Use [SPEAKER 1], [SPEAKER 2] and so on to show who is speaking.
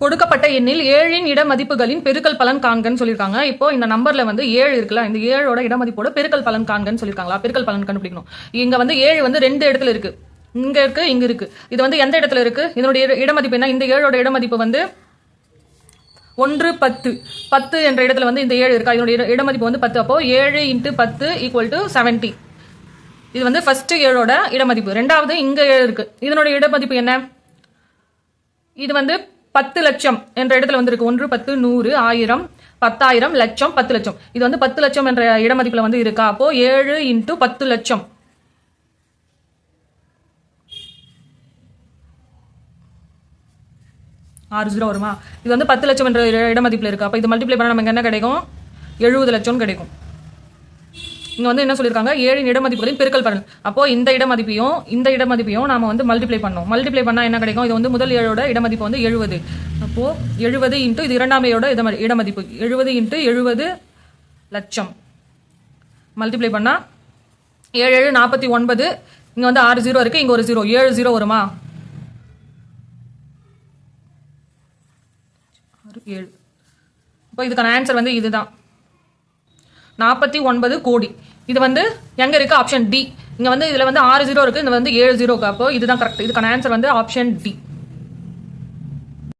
[SPEAKER 1] கொடுக்கப்பட்ட எண்ணில் ஏழின் இட மதிப்புகளின் பெருக்கல் பலன் காண்கன்னு சொல்லியிருக்காங்க. இப்போ இந்த நம்பர்ல வந்து ஏழு இருக்குல்ல இந்த ஏழோட இட மதிப்போட பெருக்கல் பலன் காண்கன்னு சொல்லியிருக்காங்களா? பெருக்கல் பலன் கண்டுபிடிக்கணும். இங்க வந்து ஏழு வந்து ரெண்டு இடத்துல இருக்கு. இங்க இருக்கு இங்க இருக்கு. இது வந்து எந்த இடத்துல இருக்கு? இதனுடைய இடமதிப்பு என்ன? இந்த ஏழோட இடமதிப்பு வந்து ஒன்று பத்து. பத்து என்ற இடத்துல வந்து இந்த ஏழு இருக்கா? இதனுடைய இடமதிப்பு வந்து பத்து. அப்போ ஏழு இன்ட்டு பத்து ஈக்குவல் டு செவன்ட்டி இது வந்து ஃபர்ஸ்ட் ஏழோட இடமதிப்பு. ரெண்டாவது இங்க ஏழு இருக்கு. இதனுடைய இடமதிப்பு என்ன? இது வந்து பத்து லட்சம் என்ற இடத்துல வந்திருக்கு. ஒன்று பத்து நூறு ஆயிரம் பத்தாயிரம் லட்சம் பத்து லட்சம். இது வந்து பத்து லட்சம் என்ற இடமதிப்புல வந்து இருக்கா? அப்போ ஏழு இன்ட்டு பத்து லட்சம். ஆறு ஜீரோ வருமா? இது வந்து பத்து லட்சம் என்ற இடமதிப்பில் இடமதிப்புல இருக்கு. அப்போ இது மல்டிப்ளை பண்ணா நமக்கு என்ன கிடைக்கும்? எழுபது லட்சம் கிடைக்கும். இங்கே வந்து என்ன சொல்லியிருக்காங்க? ஏழின் இடமதிப்புகளின் பெருக்கல் பலன் அப்போ இந்த இடமதிப்பையும் இந்த இடமதிப்பையும் நாம வந்து மல்டிப்ளை பண்ணோம் மல்டிப்ளை பண்ணால் என்ன கிடைக்கும்? இது வந்து முதல் ஏழோட இடமதிப்பு வந்து எழுபது. அப்போ எழுபது இன்ட்டு இது இரண்டாம் ஏழோட இடம- இடமதிப்பு. எழுபது இன்ட்டு எழுபது லட்சம். மல்டிப்ளை பண்ணால் ஏழு ஏழு நாற்பத்தி ஒன்பது. இங்கே வந்து ஆறு ஜீரோ இருக்குது இங்கே ஒரு ஜீரோ ஏழு ஜீரோ வருமா? ஆறு ஏழு. இப்போ இதுக்கான ஆன்சர் வந்து இதுதான். நாற்பத்தி ஒன்பது கோடி. இது வந்து எங்கே இருக்குது ஆப்ஷன் டி இங்கே வந்து இதில் வந்து ஆறு ஜீரோ இருக்குது இது வந்து ஏழு ஜீரோ அப்போ இதுதான் கரெக்ட் இதுக்கான ஆன்சர் வந்து ஆப்ஷன் டி